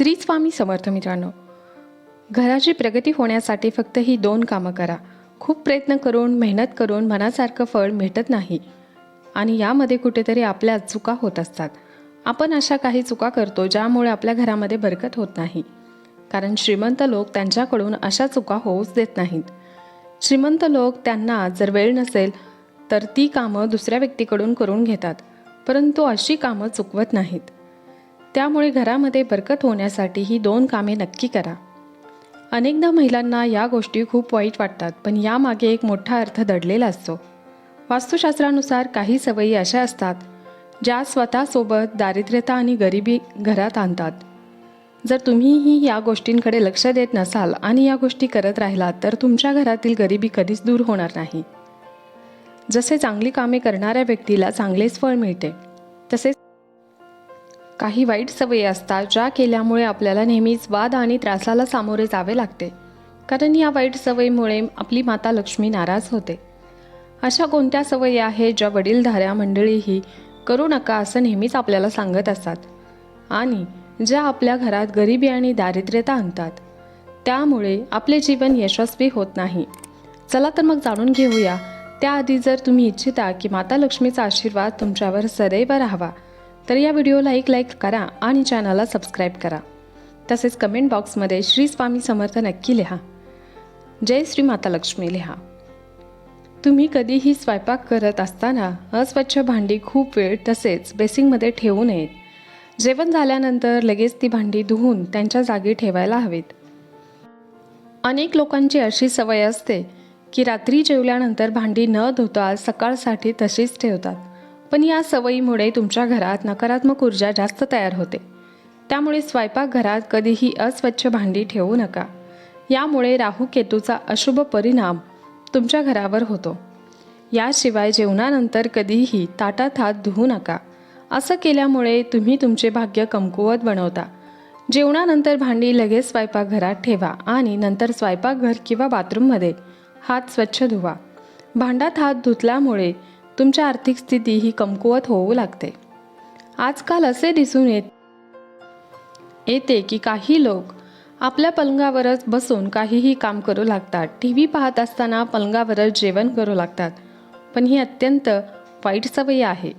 श्री स्वामी समर्थ मित्रांनो घराची प्रगती होण्यासाठी फक्त ही दोन कामं करा. खूप प्रयत्न करून मेहनत करून मनासारखं फळ भेटत नाही. आणि यामध्ये कुठेतरी आपल्या चुका होत असतात. आपण अशा काही चुका करतो ज्यामुळे आपल्या घरामध्ये बरकत होत नाही. कारण श्रीमंत लोक त्यांच्याकडून अशा चुका होऊच देत नाहीत. श्रीमंत लोक त्यांना जर वेळ नसेल तर ती कामं दुसऱ्या व्यक्तीकडून करून घेतात. परंतु अशी कामं चुकवत नाहीत. त्यामुळे घरामध्ये बरकत होण्यासाठी ही दोन कामे नक्की करा. अनेकदा महिलांना या गोष्टी खूप वाईट वाटतात पण यामागे एक मोठा अर्थ दडलेला असतो. वास्तुशास्त्रानुसार काही सवयी अशा असतात ज्या स्वतःसोबत दारिद्र्यता आणि गरिबी घरात आणतात. जर तुम्हीही या गोष्टींकडे लक्ष देत नसाल आणि या गोष्टी करत राहिलात तर तुमच्या घरातील गरिबी कधीच दूर होणार नाही. जसे चांगली कामे करणाऱ्या व्यक्तीला चांगलेच फळ मिळते काही वाईट सवयी असतात ज्या केल्यामुळे आपल्याला नेहमीच वाद आणि त्रासाला सामोरे जावे लागते. कारण या वाईट सवयीमुळे आपली माता लक्ष्मी नाराज होते. अशा कोणत्या सवयी आहेत ज्या वडीलधाऱ्या मंडळीही करू नका असं नेहमीच आपल्याला सांगत असतात? आणि ज्या आपल्या घरात गरिबी आणि दारिद्र्यता आणतात. त्यामुळे आपले जीवन यशस्वी होत नाही. चला तर मग जाणून घेऊया. त्याआधी जर तुम्ही इच्छिता की माता लक्ष्मीचा आशीर्वाद तुमच्यावर सदैव राहावा. तर या व्हिडिओला एक लाईक करा आणि चॅनलला सबस्क्राईब करा. तसेच कमेंट बॉक्समध्ये श्री स्वामी समर्थ नक्की लिहा. जय श्री माता लक्ष्मी लिहा. तुम्ही कधीही स्वयंपाक करत असताना अस्वच्छ भांडी खूप वेळ तसेच बेसिंगमध्ये ठेवू नयेत. जेवण झाल्यानंतर लगेच ती भांडी धुवून त्यांच्या जागी ठेवायला हवीत. अनेक लोकांची अशी सवय असते की रात्री जेवल्यानंतर भांडी न धुता सकाळसाठी तशीच ठेवतात. पण या सवयीमुळे तुमच्या घरात नकारात्मक ऊर्जा जास्त तयार होते. त्यामुळे स्वयंपाकघरात कधीही अस्वच्छ भांडी ठेवू नका. यामुळे राहू केतूचा अशुभ परिणाम तुमच्या घरावर होतो. याशिवाय जेवणानंतर कधीही ताटात हात धुवू नका. असं केल्यामुळे तुम्ही तुमचे भाग्य कमकुवत बनवता. जेवणानंतर भांडी लगेच स्वयंपाकघरात ठेवा आणि नंतर स्वयंपाकघर किंवा बाथरूममध्ये हात स्वच्छ धुवा. भांडात हात धुतल्यामुळे तुमची आर्थिक स्थिती ही कमकुवत होऊ लागते. आजकाल असे दिसून येत येते की काही लोक आपल्या पलंगावरच बसून काहीही काम करू लागतात. टी व्ही पाहत असताना पलंगावरच जेवण करू लागतात. पण ही अत्यंत वाईट सवयी आहे.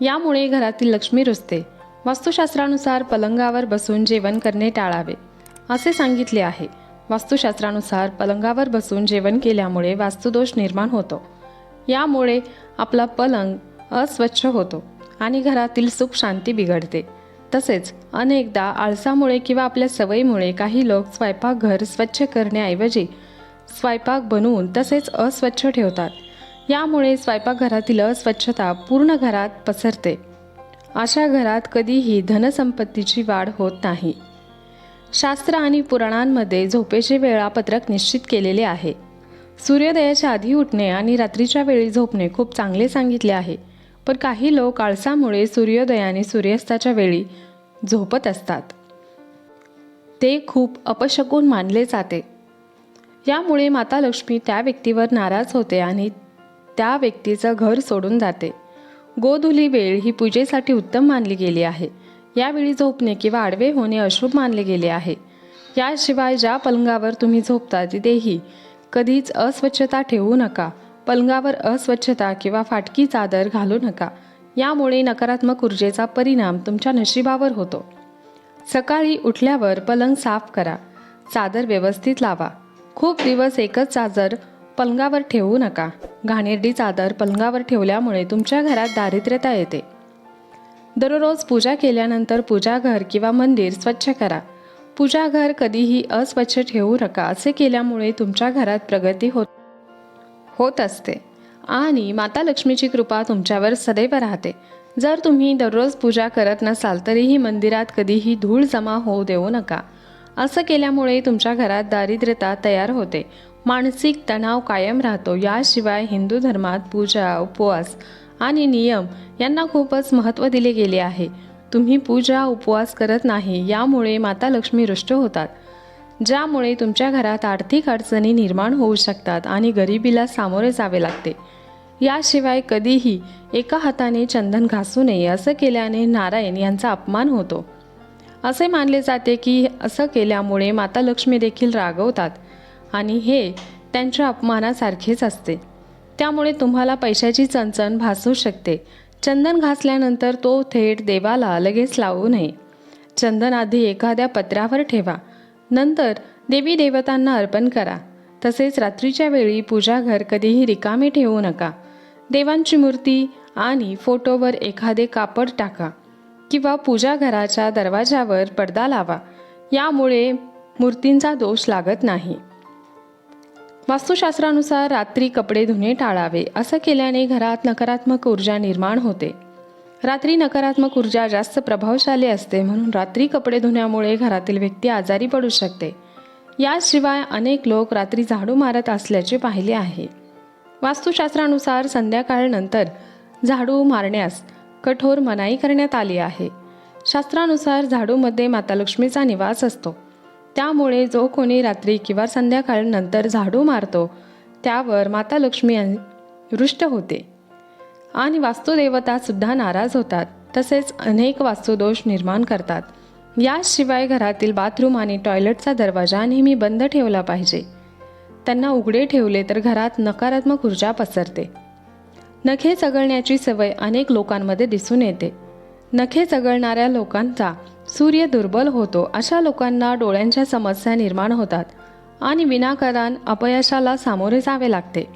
यामुळे घरातील लक्ष्मी रुजते. वास्तुशास्त्रानुसार पलंगावर बसून जेवण करणे टाळावे. असे सांगितले आहे. वास्तुशास्त्रानुसार पलंगावर बसून जेवण केल्यामुळे वास्तुदोष निर्माण होतो. यामुळे आपला पलंग अस्वच्छ होतो आणि घरातील सुख शांती बिघडते. तसेच अनेकदा आळसामुळे किंवा आपल्या सवयीमुळे काही लोक स्वयंपाकघर स्वच्छ करण्याऐवजी स्वयंपाक बनवून तसेच अस्वच्छ ठेवतात. यामुळे स्वयंपाकघरातील अस्वच्छता पूर्ण घरात पसरते. अशा घरात कधीही धनसंपत्तीची वाढ होत नाही. शास्त्र आणि पुराणांमध्ये झोपेचे वेळापत्रक निश्चित केलेले आहे. सूर्योदयाच्या आधी उठणे आणि रात्रीच्या वेळी झोपणे खूप चांगले सांगितले आहे. पण काही लोक आळसामुळे सूर्योदय आणि सूर्यास्ताच्या वेळी झोपत असतात. ते खूप अपशकून मानले जाते. यामुळे माता लक्ष्मी त्या व्यक्तीवर नाराज होते आणि त्या व्यक्तीचं घर सोडून जाते. गोधुली वेळ ही पूजेसाठी उत्तम मानली गेली आहे. यावेळी झोपणे किंवा आडवे होणे अशुभ मानले गेले आहे. याशिवाय ज्या पलंगावर तुम्ही झोपता तिथेही कधीच अस्वच्छता ठेवू नका. पलंगावर अस्वच्छता किंवा फाटकी चादर घालू नका. यामुळे नकारात्मक ऊर्जेचा परिणाम तुमच्या नशिबावर होतो. सकाळी उठल्यावर पलंग साफ करा. चादर व्यवस्थित लावा. खूप दिवस एकच चादर पलंगावर ठेवू नका. घाणेरडी चादर पलंगावर ठेवल्यामुळे तुमच्या घरात दारिद्र्यता येते. दररोज पूजा केल्यानंतर पूजाघर किंवा मंदिर स्वच्छ करा. पूजाघर कधीही अस्वच्छ ठेवू नका असे केल्यामुळे तुमच्या घरात प्रगती होत होत असते. आणि माता लक्ष्मीची कृपा तुमच्यावर सदैव राहते. जर तुम्ही दररोज पूजा करत नसाल तरीही मंदिरात कधीही धूळ जमा होऊ देऊ नका. असं केल्यामुळे तुमच्या घरात दारिद्र्यता तयार होते. मानसिक तणाव कायम राहतो. याशिवाय हिंदू धर्मात पूजा उपवास आणि नियम यांना खूपच महत्त्व दिले गेले आहे. तुम्ही पूजा उपवास करत नाही यामुळे माता लक्ष्मी रुष्ट होतात ज्यामुळे तुमच्या घरात आर्थिक अडचणी निर्माण होऊ शकतात आणि गरिबीला सामोरे जावे लागते. याशिवाय कधीही एका हाताने चंदन घासू नये असं केल्याने नारायण यांचा अपमान होतो. असे मानले जाते की असं केल्यामुळे माता लक्ष्मी देखील रागवतात आणि हे त्यांच्या अपमानासारखेच असते. त्यामुळे तुम्हाला पैशाची चणचण भासू शकते. चंदन घासल्यानंतर तो थेट देवाला लगेच लावू नये. चंदन आधी एखाद्या पत्रावर ठेवा. नंतर देवी देवतांना अर्पण करा. तसेच रात्रीच्या वेळी पूजाघर कधीही रिकामे ठेवू नका. देवांची मूर्ती आणि फोटोवर एखादे कापड टाका किंवा पूजाघराच्या दरवाजावर पडदा लावा. यामुळे मूर्तींचा दोष लागत नाही. वास्तुशास्त्रानुसार रात्री कपडे धुणे टाळावे असं केल्याने घरात नकारात्मक ऊर्जा निर्माण होते. रात्री नकारात्मक ऊर्जा जास्त प्रभावशाली असते म्हणून रात्री कपडे धुण्यामुळे घरातील व्यक्ती आजारी पडू शकते. याशिवाय अनेक लोक रात्री झाडू मारत असल्याचे पाहिले आहे. वास्तुशास्त्रानुसार संध्याकाळनंतर झाडू मारण्यास कठोर मनाई करण्यात आली आहे. शास्त्रानुसार झाडूमध्ये माता लक्ष्मीचा निवास असतो. त्यामुळे जो कोणी रात्री किंवा संध्याकाळ नंतर झाडू मारतो त्यावर माता लक्ष्मी रुष्ट होते. आणि वास्तुदेवता सुद्धा नाराज होतात तसेच अनेक वास्तुदोष निर्माण करतात. याशिवाय घरातील बाथरूम आणि टॉयलेटचा दरवाजा नेहमी बंद ठेवला पाहिजे. त्यांना उघडे ठेवले तर घरात नकारात्मक ऊर्जा पसरते. नखे चगळण्याची सवय अनेक लोकांमध्ये दिसून येते. नखे चगळणाऱ्या लोकांचा सूर्य दुर्बल होतो अशा लोकांना डोळ्यांच्या समस्या निर्माण होतात आणि विनाकारण अपयशाला सामोरे जावे लागते.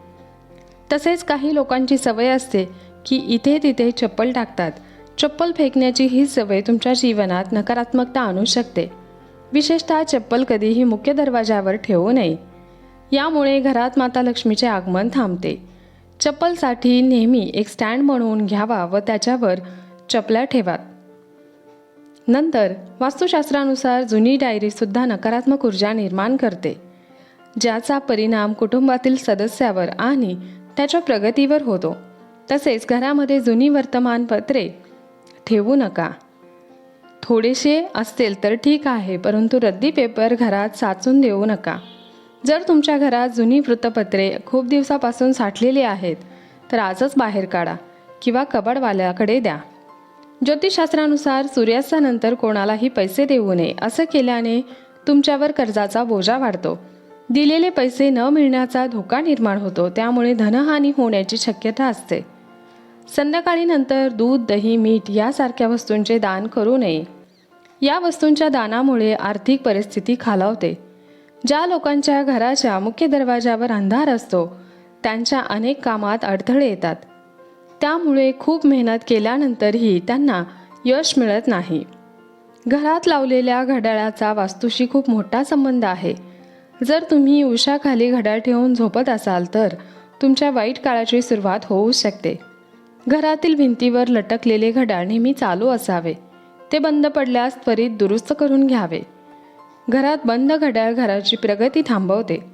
तसेच काही लोकांची सवय असते की इथे तिथे चप्पल टाकतात. चप्पल फेकण्याची ही सवय तुमच्या जीवनात नकारात्मकता आणू शकते. विशेषतः चप्पल कधीही मुख्य दरवाजावर ठेवू नये. यामुळे घरात माता लक्ष्मीचे आगमन थांबते. चप्पलसाठी नेहमी एक स्टँड बनवून घ्यावा व त्याच्यावर चपल्या ठेवात. नंतर वास्तुशास्त्रानुसार जुनी डायरीसुद्धा नकारात्मक ऊर्जा निर्माण करते ज्याचा परिणाम कुटुंबातील सदस्यावर आणि त्याच्या प्रगतीवर होतो. तसेच घरामध्ये जुनी वर्तमानपत्रे ठेवू नका. थोडेसे असतील तर ठीक आहे परंतु रद्दी पेपर घरात साचून देऊ नका. जर तुमच्या घरात जुनी वृत्तपत्रे खूप दिवसापासून साठलेली आहेत तर आजच बाहेर काढा किंवा कबाडवाल्याकडे द्या. ज्योतिषशास्त्रानुसार सूर्यास्तानंतर कोणालाही पैसे देऊ नये असं केल्याने तुमच्यावर कर्जाचा बोजा वाढतो. दिलेले पैसे न मिळण्याचा धोका निर्माण होतो त्यामुळे धनहानी होण्याची शक्यता असते. संध्याकाळी नंतर दूध दही मीठ यासारख्या वस्तूंचे दान करू नये. या वस्तूंच्या दानामुळे आर्थिक परिस्थिती खालावते. ज्या लोकांच्या घराच्या मुख्य दरवाजावर अंधार असतो त्यांच्या अनेक कामात अडथळे येतात. त्यामुळे खूप मेहनत केल्यानंतरही त्यांना यश मिळत नाही. घरात लावलेल्या घड्याळाचा वास्तूशी खूप मोठा संबंध आहे. जर तुम्ही उशाखाली घड्याळ ठेवून झोपत असाल तर तुमच्या वाईट काळाची सुरुवात होऊ शकते. घरातील भिंतीवर लटकलेले घड्याळ नेहमी चालू असावे. ते बंद पडल्यास त्वरित दुरुस्त करून घ्यावे. घरात बंद घड्याळ घराची प्रगती थांबवते.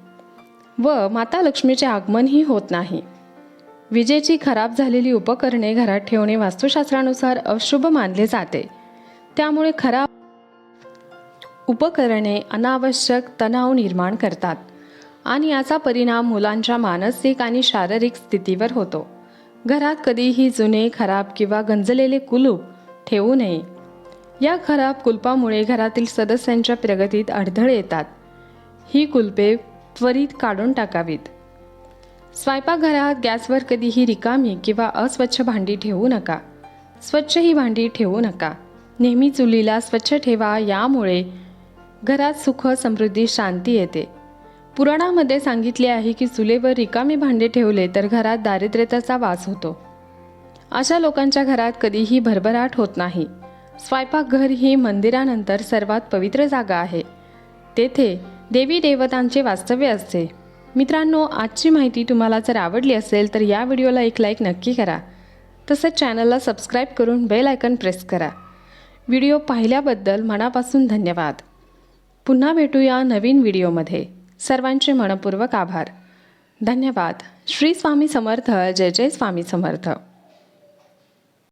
व माता लक्ष्मीचे आगमनही होत नाही. विजेची खराब झालेली उपकरणे घरात ठेवणे वास्तुशास्त्रानुसार अशुभ मानले जाते. त्यामुळे खराब उपकरणे अनावश्यक तणाव निर्माण करतात आणि याचा परिणाम मुलांच्या मानसिक आणि शारीरिक स्थितीवर होतो. घरात कधीही जुने खराब किंवा गंजलेले कुलूप ठेवू नये. या खराब कुलपामुळे घरातील सदस्यांच्या प्रगतीत अडथळे येतात. ही कुलपे त्वरित काढून टाकावीत. स्वयंपाकघरात गॅसवर कधीही रिकामी किंवा अस्वच्छ भांडी ठेवू नका. स्वच्छ ही भांडी ठेवू नका. नेहमी चुलीला स्वच्छ ठेवा यामुळे घरात सुख समृद्धी शांती येते. पुराणामध्ये सांगितले आहे की चुलेवर रिकामी भांडे ठेवले तर घरात दारिद्र्यतेचा वास होतो. अशा लोकांच्या घरात कधीही भरभराट होत नाही. स्वयंपाकघर ही मंदिरानंतर सर्वात पवित्र जागा आहे. तेथे देवी देवतांचे वास्तव्य असते. मित्रांनो आजची माहिती तुम्हाला जर आवडली असेल तर या व्हिडिओला एक लाईक नक्की करा. तसंच चॅनलला सबस्क्राईब करून बेल आयकन प्रेस करा. व्हिडिओ पाहिल्याबद्दल मनापासून धन्यवाद. पुन्हा भेटूया नवीन व्हिडिओमध्ये. सर्वांचे मनपूर्वक आभार. धन्यवाद. श्री स्वामी समर्थ. जय जय स्वामी समर्थ.